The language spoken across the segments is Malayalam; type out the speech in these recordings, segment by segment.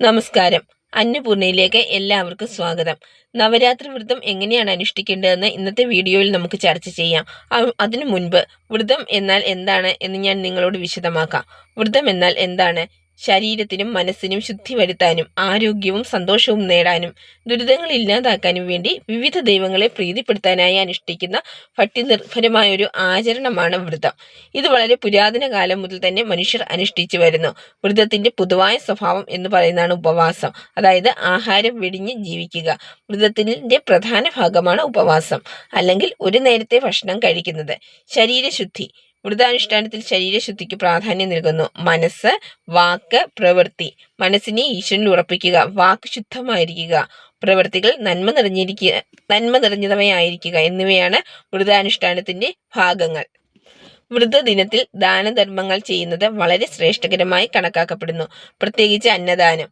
നമസ്കാരം. അന്നപൂർണയിലേക്ക് എല്ലാവർക്കും സ്വാഗതം. നവരാത്രി വ്രതം എങ്ങനെയാണ് അനുഷ്ഠിക്കേണ്ടതെന്ന് ഇന്നത്തെ വീഡിയോയിൽ നമുക്ക് ചർച്ച ചെയ്യാം. അതിനു മുൻപ് വ്രതം എന്നാൽ എന്താണ് എന്ന് ഞാൻ നിങ്ങളോട് വിശദമാക്കാം. വ്രതം എന്നാൽ എന്താണ്? ശരീരത്തിനും മനസ്സിനും ശുദ്ധി വരുത്താനും ആരോഗ്യവും സന്തോഷവും നേടാനും ദുരിതങ്ങൾ ഇല്ലാതാക്കാനും വേണ്ടി വിവിധ ദൈവങ്ങളെ പ്രീതിപ്പെടുത്താനായി അനുഷ്ഠിക്കുന്ന ഭക്തിനിർഭരമായ ഒരു ആചരണമാണ് വ്രതം. ഇത് വളരെ പുരാതന കാലം മുതൽ തന്നെ മനുഷ്യർ അനുഷ്ഠിച്ചു വരുന്നു. വ്രതത്തിന്റെ പൊതുവായ സ്വഭാവം എന്ന് പറയുന്നതാണ് ഉപവാസം. അതായത് ആഹാരം വെടിഞ്ഞ് ജീവിക്കുക. വ്രതത്തിന്റെ പ്രധാന ഭാഗമാണ് ഉപവാസം. അല്ലെങ്കിൽ ഒരു നേരത്തെ ഭക്ഷണം കഴിക്കുന്നത്. ശരീരശുദ്ധി. വ്രതാനുഷ്ഠാനത്തിൽ ശരീരശുദ്ധിക്ക് പ്രാധാന്യം നൽകുന്നു. മനസ്സ് വാക്ക് പ്രവൃത്തി. മനസ്സിനെ ഈശ്വരനിൽ ഉറപ്പിക്കുക. വാക്ക് ശുദ്ധമായിരിക്കുക. പ്രവൃത്തികൾ നന്മ നിറഞ്ഞിരിക്കുക നന്മ നിറഞ്ഞതവയായിരിക്കുക എന്നിവയാണ് വ്രതാനുഷ്ഠാനത്തിന്റെ ഭാഗങ്ങൾ. വ്രതദിനത്തിൽ ദാനധർമ്മങ്ങൾ ചെയ്യുന്നത് വളരെ ശ്രേഷ്ഠകരമായി കണക്കാക്കപ്പെടുന്നു. പ്രത്യേകിച്ച് അന്നദാനം.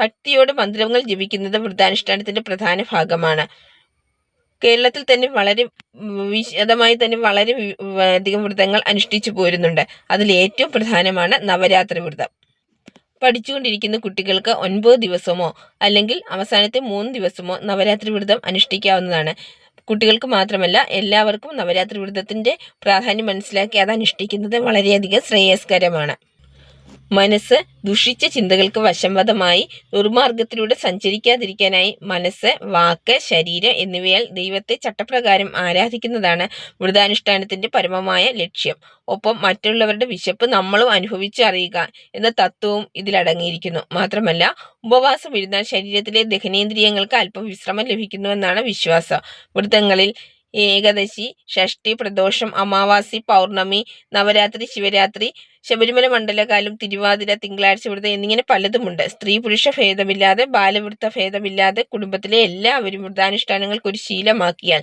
ഭക്തിയോട് മന്ത്രങ്ങൾ ജപിക്കുന്നത് വ്രതാനുഷ്ഠാനത്തിന്റെ പ്രധാന ഭാഗമാണ്. കേരളത്തിൽ തന്നെ വളരെ വിശദമായി തന്നെ വളരെ അധികം വ്രതങ്ങൾ അനുഷ്ഠിച്ചു പോരുന്നുണ്ട്. അതിൽ ഏറ്റവും പ്രധാനമാണ് നവരാത്രി വ്രതം. പഠിച്ചുകൊണ്ടിരിക്കുന്ന കുട്ടികൾക്ക് ഒൻപത് ദിവസമോ അല്ലെങ്കിൽ അവസാനത്തെ മൂന്ന് ദിവസമോ നവരാത്രി വ്രതം അനുഷ്ഠിക്കാവുന്നതാണ്. കുട്ടികൾക്ക് മാത്രമല്ല എല്ലാവർക്കും നവരാത്രി വ്രതത്തിന്റെ പ്രാധാന്യം മനസ്സിലാക്കി അത് അനുഷ്ഠിക്കുന്നത് വളരെയധികം ശ്രേയസ്കരമാണ്. മനസ്സ് ദുഷിച്ച ചിന്തകൾക്ക് വശംവദമായി ദുർമാർഗത്തിലൂടെ സഞ്ചരിക്കാതിരിക്കാനായി മനസ്സ് വാക്ക് ശരീരം എന്നിവയാൽ ദൈവത്തെ ചട്ടപ്രകാരം ആരാധിക്കുന്നതാണ് വ്രതാനുഷ്ഠാനത്തിന്റെ പരമമായ ലക്ഷ്യം. ഒപ്പം മറ്റുള്ളവരുടെ വിശപ്പ് നമ്മളും അനുഭവിച്ചറിയുക എന്ന തത്വവും ഇതിലടങ്ങിയിരിക്കുന്നു മാത്രമല്ല ഉപവാസം ഇരുന്നാൽ ശരീരത്തിലെ ദഹനേന്ദ്രിയങ്ങൾക്ക് അല്പം വിശ്രമം ലഭിക്കുന്നുവെന്നാണ് വിശ്വാസം. വ്രതങ്ങളിൽ ഏകാദശി ഷഷ്ടി പ്രദോഷം അമാവാസി പൗർണമി നവരാത്രി ശിവരാത്രി ശബരിമല മണ്ഡലകാലം തിരുവാതിര തിങ്കളാഴ്ച വ്രതം എന്നിങ്ങനെ പലതുമുണ്ട്. സ്ത്രീ പുരുഷ ഭേദമില്ലാതെ ബാലവൃത്ത ഭേദമില്ലാതെ കുടുംബത്തിലെ എല്ലാവരും വ്രതാനുഷ്ഠാനങ്ങൾക്ക് ഒരു ശീലമാക്കിയാൽ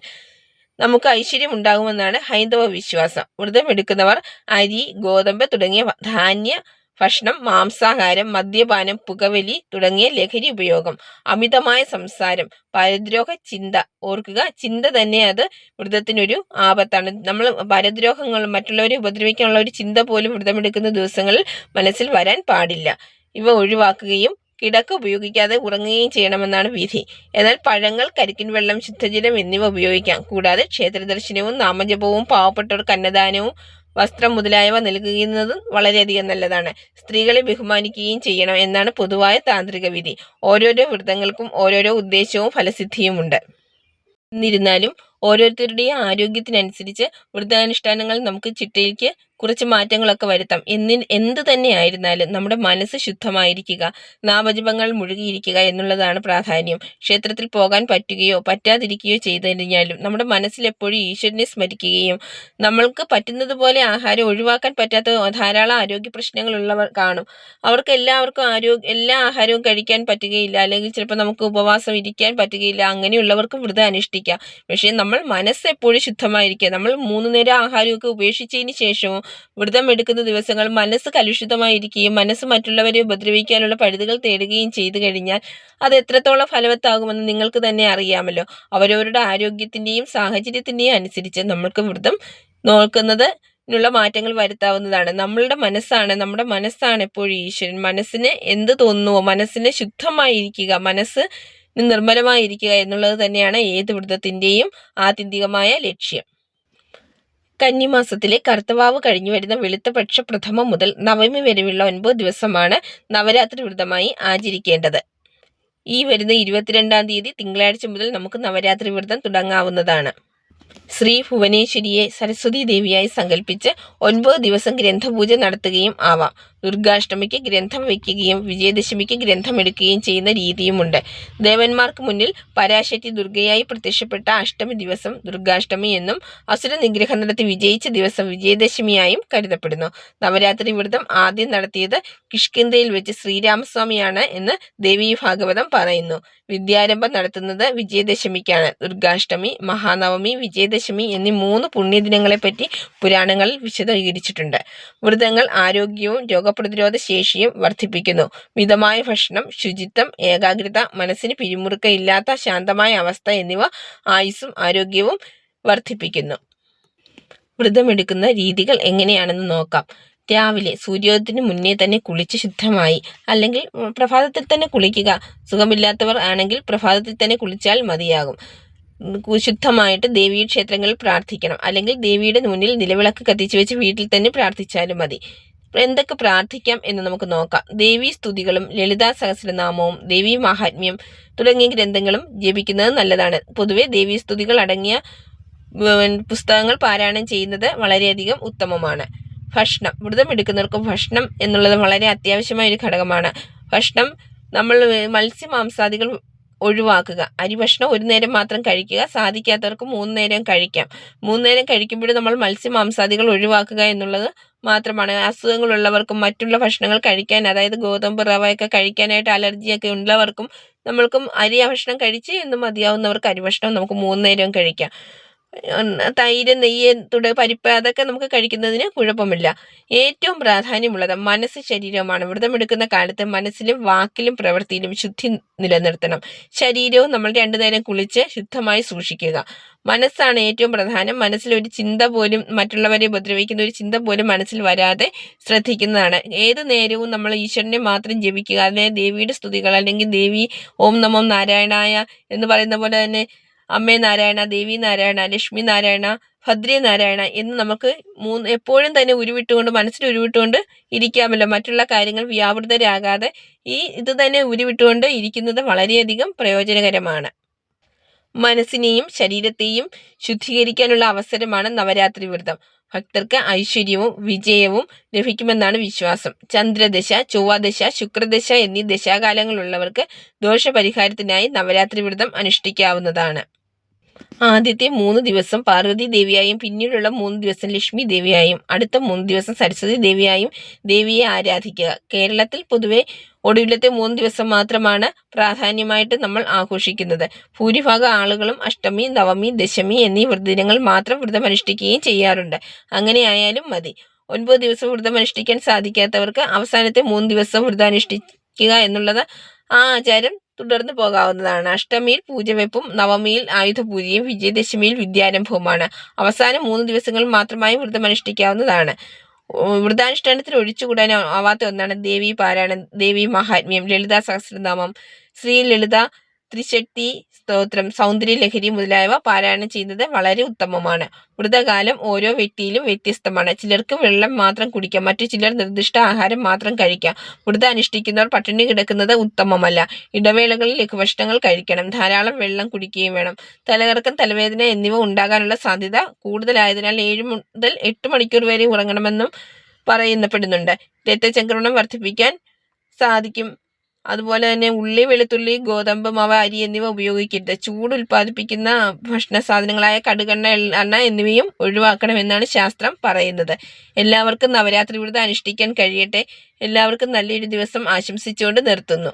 നമുക്ക് ഐശ്വര്യം ഉണ്ടാകുമെന്നാണ് ഹൈന്ദവ വിശ്വാസം. വ്രതം എടുക്കുന്നവർ അരി ഗോതമ്പ് തുടങ്ങിയ ധാന്യ ഭക്ഷണം മാംസാഹാരം മദ്യപാനം പുകവലി തുടങ്ങിയ ലഹരി ഉപയോഗം അമിതമായ സംസാരം പരദ്രോഹ ചിന്ത. ഓർക്കുക ചിന്ത തന്നെ അത് വ്രതത്തിനൊരു ആപത്താണ്. നമ്മൾ പരദ്രോഹങ്ങൾ മറ്റുള്ളവരെ ഉപദ്രവിക്കാനുള്ള ഒരു ചിന്ത പോലും വ്രതമെടുക്കുന്ന ദിവസങ്ങളിൽ മനസ്സിൽ വരാൻ പാടില്ല. ഇവ ഒഴിവാക്കുകയും കിടക്ക ഉപയോഗിക്കാതെ ഉറങ്ങുകയും ചെയ്യണമെന്നാണ് വിധി. എന്നാൽ പഴങ്ങൾ കരിക്കിൻ വെള്ളം ശുദ്ധജലം എന്നിവ ഉപയോഗിക്കാം. കൂടാതെ ക്ഷേത്രദർശനവും നാമജപവും പാവപ്പെട്ടവർക്ക് അന്നദാനവും വസ്ത്രം മുതലായവ നൽകുന്നതും വളരെയധികം നല്ലതാണ്. സ്ത്രീകളെ ബഹുമാനിക്കുകയും ചെയ്യണം എന്നാണ് പൊതുവായ താന്ത്രിക വിധി. ഓരോരോ വ്രതങ്ങൾക്കും ഓരോരോ ഉദ്ദേശവും ഫലസിദ്ധിയുമുണ്ട്. എന്നിരുന്നാലും ഓരോരുത്തരുടെയും ആരോഗ്യത്തിനനുസരിച്ച് വ്രതാനുഷ്ഠാനങ്ങൾ നമുക്ക് ചിട്ടയിലേക്ക് കുറച്ച് മാറ്റങ്ങളൊക്കെ വരുത്താം. എന്നി എന്ത് തന്നെ ആയിരുന്നാലും നമ്മുടെ മനസ്സ് ശുദ്ധമായിരിക്കുക നാമജപങ്ങൾ മുഴുകിയിരിക്കുക എന്നുള്ളതാണ് പ്രാധാന്യം. ക്ഷേത്രത്തിൽ പോകാൻ പറ്റുകയോ പറ്റാതിരിക്കുകയോ ചെയ്തു കഴിഞ്ഞാലും നമ്മുടെ മനസ്സിൽ എപ്പോഴും ഈശ്വരനെ സ്മരിക്കുകയും നമ്മൾക്ക് പറ്റുന്നതുപോലെ ആഹാരം ഒഴിവാക്കാൻ പറ്റാത്ത ധാരാളം ആരോഗ്യ പ്രശ്നങ്ങളുള്ളവർ കാണും. അവർക്ക് എല്ലാവർക്കും ആരോഗ്യ എല്ലാ ആഹാരവും കഴിക്കാൻ പറ്റുകയില്ല. അല്ലെങ്കിൽ ചിലപ്പോൾ നമുക്ക് ഉപവാസം ഇരിക്കാൻ പറ്റുകയില്ല. അങ്ങനെയുള്ളവർക്കും വ്രതം അനുഷ്ഠിക്കാം. പക്ഷേ നമ്മൾ മനസ്സ് എപ്പോഴും ശുദ്ധമായിരിക്കുക. നമ്മൾ മൂന്ന് നേരം ആഹാരമൊക്കെ ഉപേക്ഷിച്ചതിന് ശേഷവും വ്രതം എടുക്കുന്ന ദിവസങ്ങൾ മനസ്സ് കലുഷിതമായിരിക്കുകയും മനസ്സ് മറ്റുള്ളവരെ ഉപദ്രവിക്കാനുള്ള പഴുതുകൾ തേടുകയും ചെയ്തു കഴിഞ്ഞാൽ അത് എത്രത്തോളം ഫലവത്താകുമെന്ന് നിങ്ങൾക്ക് തന്നെ അറിയാമല്ലോ. അവരവരുടെ ആരോഗ്യത്തിന്റെയും സാഹചര്യത്തിന്റെയും അനുസരിച്ച് നമ്മൾക്ക് വ്രതം നോക്കുന്നത് നുള്ള മാറ്റങ്ങൾ വരുത്താവുന്നതാണ്. നമ്മളുടെ മനസ്സാണ് നമ്മുടെ മനസ്സാണ് എപ്പോഴും ഈശ്വരൻ. മനസ്സിന് എന്ത് തോന്നുന്നുവോ മനസ്സിന് ശുദ്ധമായിരിക്കുക. മനസ്സ് നിർമ്മലമായിരിക്കുക എന്നുള്ളത് തന്നെയാണ് ഏത് വ്രതത്തിന്റെയും ആത്യന്തികമായ ലക്ഷ്യം. കന്നിമാസത്തിലെ കർത്തവാവ് കഴിഞ്ഞു വരുന്ന വെളുത്തപക്ഷ പ്രഥമം മുതൽ നവമി വരെയുള്ള ഒൻപത് ദിവസമാണ് നവരാത്രി വ്രതമായി ആചരിക്കേണ്ടത്. ഈ വരുന്ന ഇരുപത്തിരണ്ടാം തീയതി തിങ്കളാഴ്ച മുതൽ നമുക്ക് നവരാത്രി വ്രതം തുടങ്ങാവുന്നതാണ്. ശ്രീ ഭുവനേശ്വരിയെ സരസ്വതി ദേവിയായി സങ്കല്പിച്ച് ഒൻപത് ദിവസം ഗ്രന്ഥപൂജ നടത്തുകയും ആവാം. ദുർഗാഷ്ടമിക്ക് ഗ്രന്ഥം വയ്ക്കുകയും വിജയദശമിക്ക് ഗ്രന്ഥം എടുക്കുകയും ചെയ്യുന്ന രീതിയുമുണ്ട്. ദേവന്മാർക്ക് മുന്നിൽ പരാശക്തി ദുർഗയായി പ്രത്യക്ഷപ്പെട്ട അഷ്ടമി ദിവസം ദുർഗാഷ്ടമി എന്നും അസുര നിഗ്രഹം നടത്തി വിജയിച്ച ദിവസം വിജയദശമിയായും കരുതപ്പെടുന്നു. നവരാത്രി വ്രതം ആദ്യം നടത്തിയത് കിഷ്കിന്തയിൽ വെച്ച് ശ്രീരാമസ്വാമിയാണ് എന്ന് ദേവീ ഭാഗവതം പറയുന്നു. വിദ്യാരംഭം നടത്തുന്നത് വിജയദശമിക്കാണ്. ദുർഗാഷ്ടമി മഹാനവമി വിജയദശമി എന്നീ മൂന്ന് പുണ്യദിനങ്ങളെപ്പറ്റി പുരാണങ്ങളിൽ വിശദീകരിച്ചിട്ടുണ്ട്. വ്രതങ്ങൾ ആരോഗ്യവും രോഗപ്രതിരോധ ശേഷിയും വർദ്ധിപ്പിക്കുന്നു. മിതമായ ഭക്ഷണം ശുചിത്വം ഏകാഗ്രത മനസ്സിന് പിരിമുറുക്കമില്ലാത്ത ശാന്തമായ അവസ്ഥ എന്നിവ ആയുസ്സും ആരോഗ്യവും വർദ്ധിപ്പിക്കുന്നു. വ്രതമെടുക്കുന്ന രീതികൾ എങ്ങനെയാണെന്ന് നോക്കാം. രാവിലെ സൂര്യോദയത്തിന് മുന്നേ തന്നെ കുളിച്ച് ശുദ്ധമായി അല്ലെങ്കിൽ പ്രഭാതത്തിൽ തന്നെ കുളിക്കുക. സുഖമില്ലാത്തവർ ആണെങ്കിൽ പ്രഭാതത്തിൽ തന്നെ കുളിച്ചാൽ മതിയാകും. ശുദ്ധമായിട്ട് ദേവീ ക്ഷേത്രങ്ങളിൽ പ്രാർത്ഥിക്കണം. അല്ലെങ്കിൽ ദേവിയുടെ മുന്നിൽ നിലവിളക്ക് കത്തിച്ചു വെച്ച് വീട്ടിൽ തന്നെ പ്രാർത്ഥിച്ചാലും മതി. എന്തൊക്കെ പ്രാർത്ഥിക്കാം എന്ന് നമുക്ക് നോക്കാം. ദേവീ സ്തുതികളും ലളിതാ സഹസ്രനാമവും ദേവീ മഹാത്മ്യം തുടങ്ങിയ ഗ്രന്ഥങ്ങളും ജപിക്കുന്നത് നല്ലതാണ്. പൊതുവെ ദേവീ സ്തുതികൾ അടങ്ങിയ പുസ്തകങ്ങൾ പാരായണം ചെയ്യുന്നത് വളരെയധികം ഉത്തമമാണ്. ഭക്ഷണം. വ്രതം എടുക്കുന്നവർക്ക് ഭക്ഷണം എന്നുള്ളത് വളരെ അത്യാവശ്യമായ ഒരു ഘടകമാണ്. ഭക്ഷണം നമ്മൾ മത്സ്യ മാംസാദികൾ ഒഴിവാക്കുക. അരി ഭക്ഷണം ഒരു നേരം മാത്രം കഴിക്കുക. സാധിക്കാത്തവർക്ക് മൂന്ന് നേരം കഴിക്കാം. മൂന്ന് നേരം കഴിക്കുമ്പോഴും നമ്മൾ മത്സ്യ മാംസാദികൾ ഒഴിവാക്കുക എന്നുള്ളത് മാത്രമാണ്. അസുഖങ്ങളുള്ളവർക്കും മറ്റുള്ള ഭക്ഷണങ്ങൾ കഴിക്കാൻ അതായത് ഗോതമ്പ് റവയൊക്കെ കഴിക്കാനായിട്ട് അലർജിയൊക്കെ ഉള്ളവർക്കും നമ്മൾക്കും അരി ഭക്ഷണം കഴിച്ച് എന്ന് മതിയാവുന്നവർക്ക് അരി ഭക്ഷണം നമുക്ക് മൂന്ന് നേരം കഴിക്കാം. തൈര് നെയ്യ് തുട പരിപ്പ് അതൊക്കെ നമുക്ക് കഴിക്കുന്നതിന് കുഴപ്പമില്ല. ഏറ്റവും പ്രാധാന്യമുള്ളത് മനസ്സ് ശരീരവുമാണ്. വ്രതമെടുക്കുന്ന കാലത്ത് മനസ്സിലും വാക്കിലും പ്രവൃത്തിയിലും ശുദ്ധി നിലനിർത്തണം. ശരീരവും നമ്മൾ രണ്ടു നേരം കുളിച്ച് ശുദ്ധമായി സൂക്ഷിക്കുക. മനസ്സാണ് ഏറ്റവും പ്രധാനം. മനസ്സിൽ ഒരു ചിന്ത പോലും മറ്റുള്ളവരെ ഉപദ്രവിക്കുന്ന ഒരു ചിന്ത പോലും മനസ്സിൽ വരാതെ ശ്രദ്ധിക്കുന്നതാണ്. ഏത് നേരവും നമ്മൾ ഈശ്വരനെ മാത്രം ജപിക്കുക അതിനെ ദേവിയുടെ സ്തുതികൾ അല്ലെങ്കിൽ ദേവി ഓം നമോ നാരായണായ എന്ന് പറയുന്ന പോലെ തന്നെ അമ്മേ നാരായണ ദേവി നാരായണ ലക്ഷ്മി നാരായണ ഭദ്രി നാരായണ എന്ന് നമുക്ക് മൂന്ന് എപ്പോഴും തന്നെ ഉരുവിട്ടുകൊണ്ട് മനസ്സിൽ ഉരുവിട്ടുകൊണ്ട് ഇരിക്കാമല്ലോ. മറ്റുള്ള കാര്യങ്ങൾ വ്യാപൃതരാകാതെ ഈ ഇത് തന്നെ ഉരുവിട്ടുകൊണ്ട് ഇരിക്കുന്നത് വളരെയധികം പ്രയോജനകരമാണ്. മനസ്സിനെയും ശരീരത്തെയും ശുദ്ധീകരിക്കാനുള്ള അവസരമാണ് നവരാത്രി വ്രതം. ഭക്തർക്ക് ഐശ്വര്യവും വിജയവും ലഭിക്കുമെന്നാണ് വിശ്വാസം. ചന്ദ്രദശ ചൊവ്വാദശ ശുക്രദശ എന്നീ ദശാകാലങ്ങളുള്ളവർക്ക് ദോഷപരിഹാരത്തിനായി നവരാത്രി വ്രതം അനുഷ്ഠിക്കാവുന്നതാണ്. ആദ്യത്തെ മൂന്ന് ദിവസം പാർവതി ദേവിയായും പിന്നീടുള്ള മൂന്ന് ദിവസം ലക്ഷ്മി ദേവിയായും അടുത്ത മൂന്ന് ദിവസം സരസ്വതി ദേവിയായും ദേവിയെ ആരാധിക്കുക. കേരളത്തിൽ പൊതുവെ ഒടുവിലത്തെ മൂന്ന് ദിവസം മാത്രമാണ് പ്രാധാന്യമായിട്ട് നമ്മൾ ആഘോഷിക്കുന്നത്. ഭൂരിഭാഗം ആളുകളും അഷ്ടമി നവമി ദശമി എന്നീ വ്രതദിനങ്ങൾ മാത്രം വ്രതമനുഷ്ഠിക്കുകയും ചെയ്യാറുണ്ട്. അങ്ങനെയായാലും മതി. ഒൻപത് ദിവസം വ്രതമനുഷ്ഠിക്കാൻ സാധിക്കാത്തവർക്ക് അവസാനത്തെ മൂന്ന് ദിവസം വ്രതമനുഷ്ഠിക്കുക എന്നുള്ളത് ആ ആചാരം തുടർന്ന് പോകാവുന്നതാണ്. അഷ്ടമിയിൽ പൂജവെപ്പും നവമിയിൽ ആയുധപൂജയും വിജയദശമിയിൽ വിദ്യാരംഭവുമാണ്. അവസാന മൂന്ന് ദിവസങ്ങൾ മാത്രമായി വ്രതം അനുഷ്ഠിക്കാവുന്നതാണ് വ്രതാനുഷ്ഠാനത്തിൽ ഒഴിച്ചുകൂടാൻ ആവാത്ത ഒന്നാണ് ദേവി പാരായണം ദേവി മഹാത്മ്യം ലളിതാ സഹസ്രനാമം ശ്രീ ലളിത ത്രിശക്തി സ്തോത്രം സൗന്ദര്യലഹരി മുതലായവ പാരായണം ചെയ്യുന്നത് വളരെ ഉത്തമമാണ്. വ്രതകാലം ഓരോ വ്യക്തിയിലും വ്യത്യസ്തമാണ്. ചിലർക്ക് വെള്ളം മാത്രം കുടിക്കാം മറ്റു ചിലർ നിർദ്ദിഷ്ട ആഹാരം മാത്രം കഴിക്കാം. വ്രതം അനുഷ്ഠിക്കുന്നവർ പട്ടിണി കിടക്കുന്നത് ഉത്തമമല്ല. ഇടവേളകളിൽ ലഘുഭക്ഷണങ്ങൾ കഴിക്കണം ധാരാളം വെള്ളം കുടിക്കുകയും വേണം. തലകറക്കം തലവേദന എന്നിവ ഉണ്ടാകാനുള്ള സാധ്യത കൂടുതലായതിനാൽ ഏഴ് മുതൽ എട്ട് മണിക്കൂർ വരെ ഉറങ്ങണമെന്നും പറയുന്നപ്പെടുന്നുണ്ട്. രക്തചംക്രമണം വർദ്ധിപ്പിക്കാൻ സാധിക്കും. അതുപോലെ തന്നെ ഉള്ളി വെളുത്തുള്ളി ഗോതമ്പ് മാവ് അരി എന്നിവ ഉപയോഗിക്കരുത്. ചൂട് ഉൽപ്പാദിപ്പിക്കുന്ന ഭക്ഷണ സാധനങ്ങളായ കടുകെണ്ണ എണ്ണ എന്നിവയും ഒഴിവാക്കണമെന്നാണ് ശാസ്ത്രം പറയുന്നത്. എല്ലാവർക്കും നവരാത്രി വ്രതം അനുഷ്ഠിക്കാൻ കഴിയട്ടെ. എല്ലാവർക്കും നല്ലൊരു ദിവസം ആശംസിച്ചുകൊണ്ട് നിർത്തുന്നു.